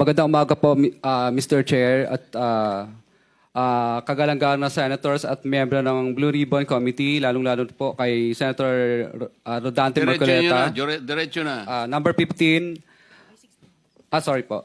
magandang umaga po, mi- ah, Mr. Chair at ah, ah, kagalang-galang na senators at miyembro ng Blue Ribbon Committee, lalong-lalo po kay Senator ah, Rodante Diretso na. Marcoleta. dire- Diretso na. Ah, number 15, ah sorry po,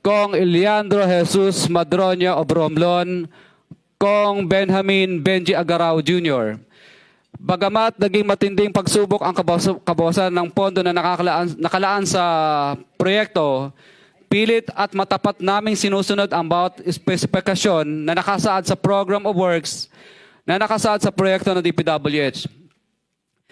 Kong Eliandro Jesus Madroño of Romblon, Kong Benjamin Benji Agarao Jr. Bagamat naging matinding pagsubok ang kabawasan ng pondo na nakakalaan, nakalaan sa proyekto, pilit at matapat naming sinusunod ang bawat espesifikasyon na nakasaad sa Program of Works na nakasaad sa proyekto ng DPWH.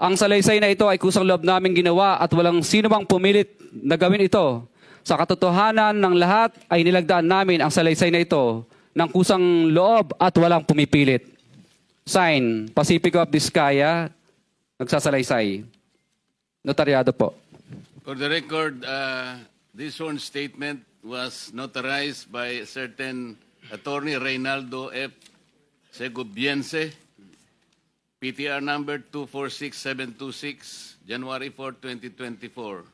Ang salaysay na ito ay kusang loob namin ginawa at walang sino mang pumilit na gawin ito. Sa katotohanan ng lahat ay nilagdaan namin ang salaysay na ito ng kusang loob at walang pumipilit. Sign, Pacifico of Vizcaya, nagsasalaysay. Notaryado po. For the record, uh, this sworn statement was notarized by a certain attorney Reynaldo F. Segubiense, PTR number 246726, January 4, 2024.